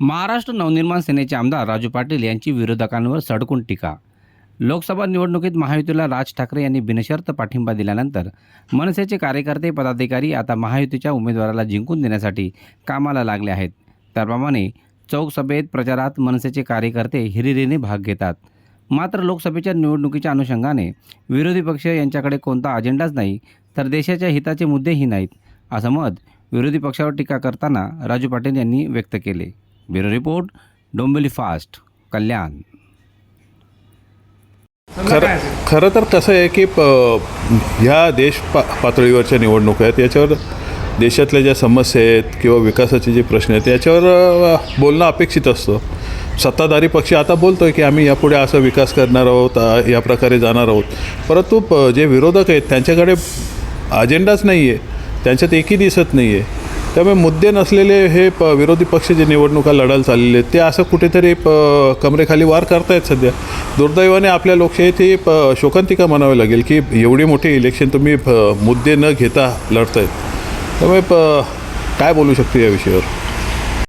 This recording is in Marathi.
महाराष्ट्र नवनिर्माण सेनेचे आमदार राजू पाटील यांची विरोधकांवर सडकून टीका. लोकसभा निवडणुकीत महायुतीला राज ठाकरे यांनी बिनशर्त पाठिंबा दिल्यानंतर मनसेचे कार्यकर्ते पदाधिकारी आता महायुतीच्या उमेदवाराला जिंकून देण्यासाठी कामाला लागले आहेत. त्याप्रमाणे चौकसभेत प्रचारात मनसेचे कार्यकर्ते हिरिरीने भाग घेतात. मात्र लोकसभेच्या निवडणुकीच्या अनुषंगाने विरोधी पक्ष यांच्याकडे कोणता अजेंडाच नाही तर देशाच्या हिताचे मुद्देही नाहीत असं मत विरोधी पक्षावर टीका करताना राजू पाटील यांनी व्यक्त केले. Bureau report Dombivli fast Kalyan. खरं खरं तर कसं आहे की प ह्या देश पा पातळीवरच्या निवडणुका आहेत याच्यावर देशातल्या ज्या समस्या आहेत किंवा विकासाचे जे प्रश्न आहेत याच्यावर बोलणं अपेक्षित असतं. सत्ताधारी पक्ष आता बोलतो आहे की आम्ही यापुढे असं विकास करणार आहोत या प्रकारे जाणार आहोत. परंतु प जे विरोधक आहेत त्यांच्याकडे अजेंडाच नाही आहे त्यांच्यात एकही दिसत नाही आहे त्यामुळे मुद्दे नसलेले हे प विरोधी पक्ष जे निवडणुका लढायला चाललेले आहेत ते असं कुठेतरी प कमरेखाली वार करतायत सध्या. दुर्दैवाने आपल्या लोकशाहीत ही प शोकांतिका म्हणावी लागेल की एवढी मोठी इलेक्शन तुम्ही मुद्दे न घेता लढतायत. त्यामुळे प काय बोलू शकतो या विषयावर?